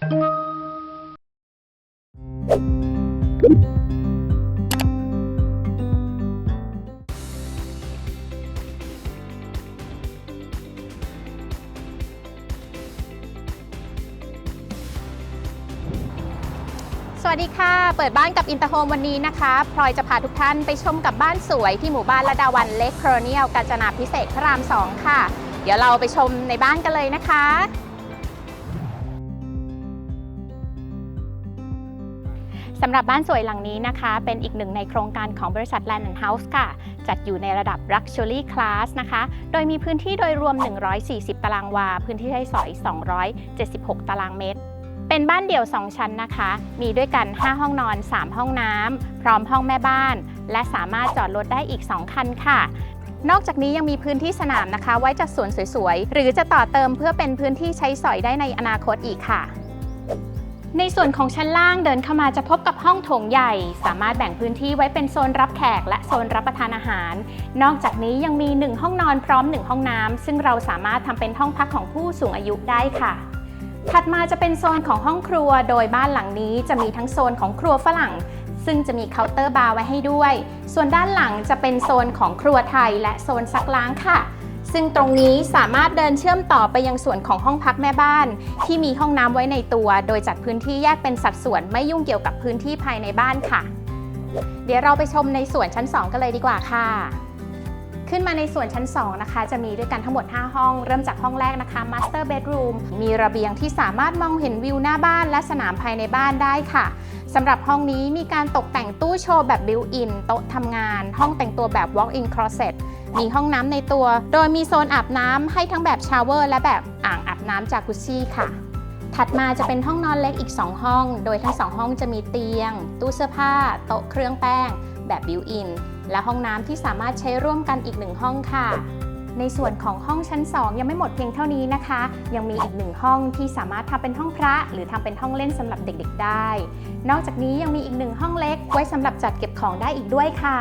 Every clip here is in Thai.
สวัสดีค่ะ เปิดบ้านกับอินเตอร์โฮมวันนี้นะคะพลอยจะพาทุกท่านไปชมกับบ้านสวยที่หมู่บ้านระดาวันเล็กโครเนียลกาญจนาพิเศษพระราม 2 ค่ะ เดี๋ยวเราไปชมในบ้านกันเลยนะคะ สำหรับบ้านสวยหลังนี้นะคะ เป็นอีกหนึ่งในโครงการของบริษัท Land and House ค่ะ จัดอยู่ในระดับ Luxury Class นะคะ โดยมีพื้นที่โดยรวม 140 ตารางวา พื้นที่ใช้สอย 276 ตารางเมตร เป็นบ้านเดี่ยว 2 ชั้นนะคะ มีด้วยกัน 5 ห้องนอน 3 ห้องน้ำ พร้อมห้องแม่บ้าน และสามารถจอดรถได้อีก 2 คันค่ะนอกจากนี้ยังมีพื้นที่สนามนะคะ ไว้จัดสวนสวยๆ หรือจะต่อเติมเพื่อเป็นพื้นที่ใช้สอยได้ในอนาคตอีกค่ะ ในส่วนของชั้นล่างเดินเข้ามาจะพบกับห้องโถงใหญ่ สามารถแบ่งพื้นที่ไว้เป็นโซนรับแขกและโซนรับประทานอาหาร นอกจากนี้ยังมี 1 ห้องนอนพร้อม 1 ห้องน้ำซึ่งเราสามารถทำเป็นห้องพักของผู้สูงอายุได้ค่ะ ถัดมาจะเป็นโซนของห้องครัว โดยบ้านหลังนี้จะมีทั้งโซนของครัวฝรั่ง ซึ่งจะมีเคาน์เตอร์บาร์ไว้ให้ด้วย ส่วนด้านหลังจะเป็นโซนของครัวไทย และโซนซักล้างค่ะ ซึ่งตรงนี้สามารถเดินเชื่อมต่อไปยังส่วนของห้องพักแม่บ้าน ที่มีห้องน้ำไว้ในตัว โดยจัดพื้นที่แยกเป็นสัดส่วนไม่ยุ่งเกี่ยวกับพื้นที่ภายในบ้านค่ะ เดี๋ยวเราไปชมในส่วนชั้น 2 กันเลยดีกว่าค่ะ ขึ้นมาในส่วนชั้น 2 นะคะ จะมีด้วยกันทั้งหมด 5 ห้อง เริ่มจากห้องแรกนะคะ Master Bedroom มีระเบียงที่สามารถมองเห็นวิวหน้าบ้านและสนามภายในบ้านได้ค่ะสำหรับห้องนี้มีการตกแต่งตู้โชว์แบบ built-in โต๊ะทำงาน ห้องแต่งตัวแบบ walk-in closet มีห้องน้ำในตัว โดยมีโซนอาบน้ำให้ทั้งแบบชาเวอร์และแบบอ่างอาบน้ำจากกุชี่ค่ะ ถัดมาจะเป็นห้องนอนเล็กอีก 2 ห้อง โดยทั้ง 2 ห้องจะมีเตียง ตู้เสื้อผ้า โต๊ะเครื่องแป้ง แบบบิวอิน และห้องน้ำที่สามารถใช้ร่วมกันอีกหนึ่งห้องค่ะ ในส่วนของห้องชั้น 2 ยังไม่หมดเพียงเท่านี้นะคะ ยังมีอีกหนึ่งห้องที่สามารถทำเป็นห้องพระ หรือทำเป็นห้องเล่นสำหรับเด็กๆได้ นอกจากนี้ยังมีอีกหนึ่งห้องเล็กไว้สำหรับจัดเก็บของได้อีกด้วยค่ะ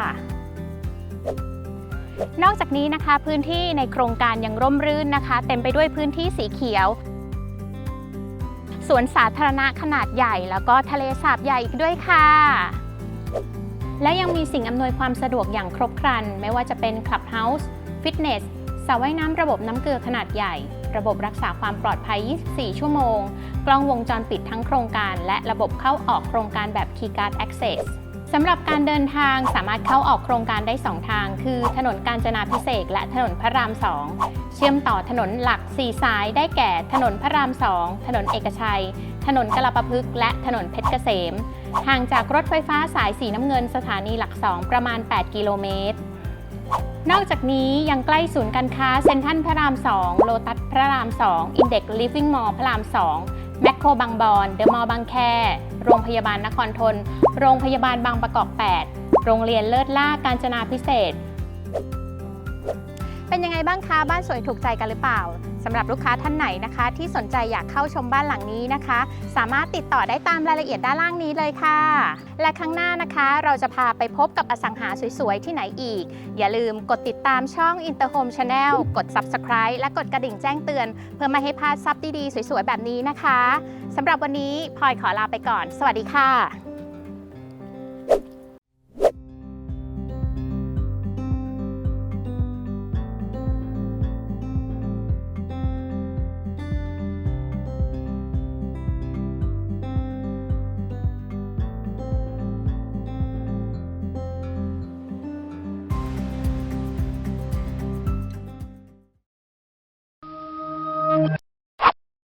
นอกจากนี้นะคะพื้นที่ในโครงการยังร่มรื่นนะคะ เต็มไปด้วยพื้นที่สีเขียว สวนสาธารณะขนาดใหญ่ แล้วก็ทะเลสาบใหญ่อีกด้วยค่ะ และยังมีสิ่งอำนวยความสะดวกอย่างครบครัน ไม่ว่าจะเป็นคลับเฮาส์ฟิตเนสสระว่ายน้ำระบบน้ำเกลือขนาดใหญ่ ระบบรักษาความปลอดภัย 24 ชั่วโมง กล้องวงจรปิดทั้งโครงการ และระบบเข้าออกโครงการแบบ Keycard Access สำหรับการเดินทางสามารถเข้าออกโครงการได้ 2 ทาง คือถนนกาญจนาพิเศษกและถนนพระราม 2 เชื่อมต่อถนนหลัก 4 สายได้แก่ ถนนพระราม 2 ถนนเอกชัย ถนนกลปพึกษ์และถนนเพชรเกษม ห่างจากรถไฟฟ้าสายสีน้ำเงินสถานีหลัก2ประมาณ 8 กิโลเมตร นอกจากนี้ยังใกล้ศูนย์การค้าเซ็นทรัลพระราม 2 โลตัสพระราม 2 อินเด็กซ์ลิฟวิ่งมอลพระราม 2 แมคโครบางบอน เดอะมอลล์บางแค โรงพยาบาลนครทน โรงพยาบาลบางประกอบ 8 โรงเรียนเลิศล่าการจนาพิเศษ เป็นยังไงบ้างคะบ้านสวยถูกใจกันหรือเปล่าสำหรับลูกค้าท่านไหนนะคะ ที่สนใจอยากเข้าชมบ้านหลังนี้นะคะ สามารถติดต่อได้ตามรายละเอียดด้านล่างนี้เลยค่ะ และครั้งหน้านะคะ เราจะพาไปพบกับอสังหาสวยๆ ที่ไหนอีก อย่าลืมกดติดตามช่อง Interhome Channel กด Subscribe และกดกระดิ่งแจ้งเตือน เพื่อไม่ให้พลาดซับดีๆ สวยๆ แบบนี้นะคะสำหรับวันนี้พลอยขอลาไปก่อน สวัสดีค่ะ